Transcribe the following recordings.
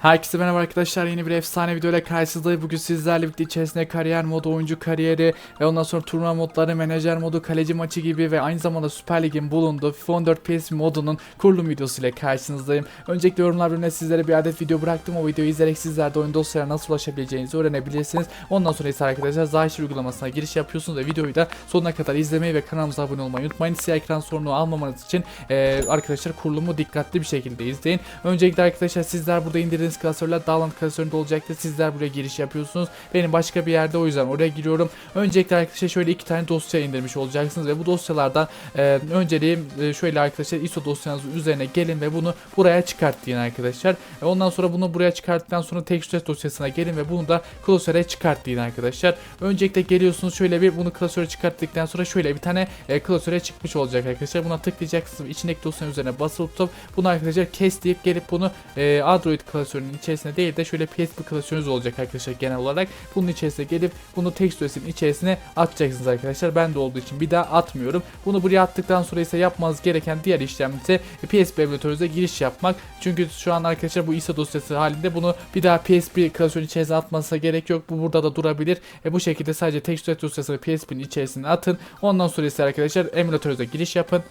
Herkese merhaba arkadaşlar yeni bir efsane video ile karşınızdayım. Bugün sizlerle birlikte içerisinde kariyer modu, oyuncu kariyeri ve ondan sonra turnuva modları, menajer modu, kaleci maçı gibi ve aynı zamanda Süper Lig'in bulunduğu FIFA 14 PS modunun kurulum videosu ile karşınızdayım. Öncelikle yorumlar bölümüne sizlere bir adet video bıraktım. O videoyu izleyerek sizler de oyun dosyalarına nasıl ulaşabileceğinizi öğrenebilirsiniz. Ondan sonra ise arkadaşlar Zahir uygulamasına giriş yapıyorsunuz ve videoyu da sonuna kadar izlemeyi ve kanalımıza abone olmayı unutmayın. Siyah ekran sorunu almamanız için e, arkadaşlar kurulumu dikkatli bir şekilde izleyin. Öncelikle arkadaşlar sizler burada indirdiğiniz klasörler Dağlant klasöründe olacaktır. Sizler buraya giriş yapıyorsunuz. Benim başka bir yerde o yüzden oraya giriyorum. Öncelikle arkadaşlar şöyle iki tane dosya indirmiş olacaksınız ve bu dosyalardan e, önceliğim e, şöyle arkadaşlar ISO dosyanızın üzerine gelin ve bunu buraya çıkartın arkadaşlar. E, ondan sonra bunu buraya çıkarttıktan sonra textures dosyasına gelin ve bunu da klasöre çıkartın arkadaşlar. Öncelikle geliyorsunuz şöyle bir bunu klasöre çıkarttıktan sonra şöyle bir tane e, klasöre çıkmış olacak arkadaşlar. Buna tıklayacaksınız. İçindeki dosyanın üzerine basılı tutup bunu arkadaşlar kes deyip gelip bunu e, Android klasörünün içerisine değil de şöyle PSP klasörünüz olacak arkadaşlar genel olarak. Bunun içerisine gelip bunu tekstüresinin içerisine atacaksınız arkadaşlar. Ben de olduğu için bir daha atmıyorum. Bunu buraya attıktan sonra ise yapmanız gereken diğer işlem ise PSP emülatörünüze giriş yapmak. Çünkü şu an arkadaşlar bu ISO dosyası halinde bunu bir daha PSP klasörün içerisine atmasına gerek yok. Bu burada da durabilir. E bu şekilde sadece tekstüre dosyasını PSP'nin içerisine atın. Ondan sonra ise arkadaşlar emülatörünüze giriş yapın.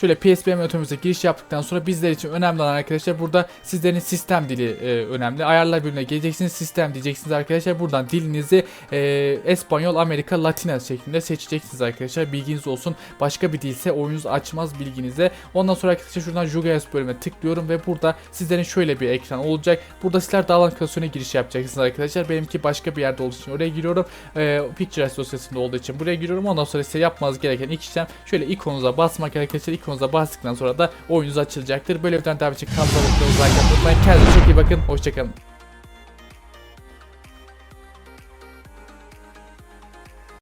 Şöyle PSP emülatörümüze giriş yaptıktan sonra bizler için önemli olan arkadaşlar burada sizlerin sistem dili e, önemli. Ayarlar bölümüne geleceksiniz. Sistem diyeceksiniz arkadaşlar. Buradan dilinizi e, Espanyol, Amerika, Latina şeklinde seçeceksiniz arkadaşlar. Bilginiz olsun. Başka bir dilse oyununuz açmaz bilginize. Ondan sonra arkadaşlar şuradan Jugas bölümüne tıklıyorum ve burada sizlerin şöyle bir ekran olacak. Burada sizler dağılan klasörüne giriş yapacaksınız arkadaşlar. Benimki başka bir yerde olduğu için oraya giriyorum. E, Pictures dosyasında olduğu için buraya giriyorum. Ondan sonra size yapmanız gereken ilk işlem şöyle ikonunuza basmak arkadaşlar. İkonunuza bastıktan sonra da oyunuz açılacaktır. Böyle bir tane daha için kanalımıza like atmayı unutmayın. Kendinize çok iyi bakın. Hoşçakalın.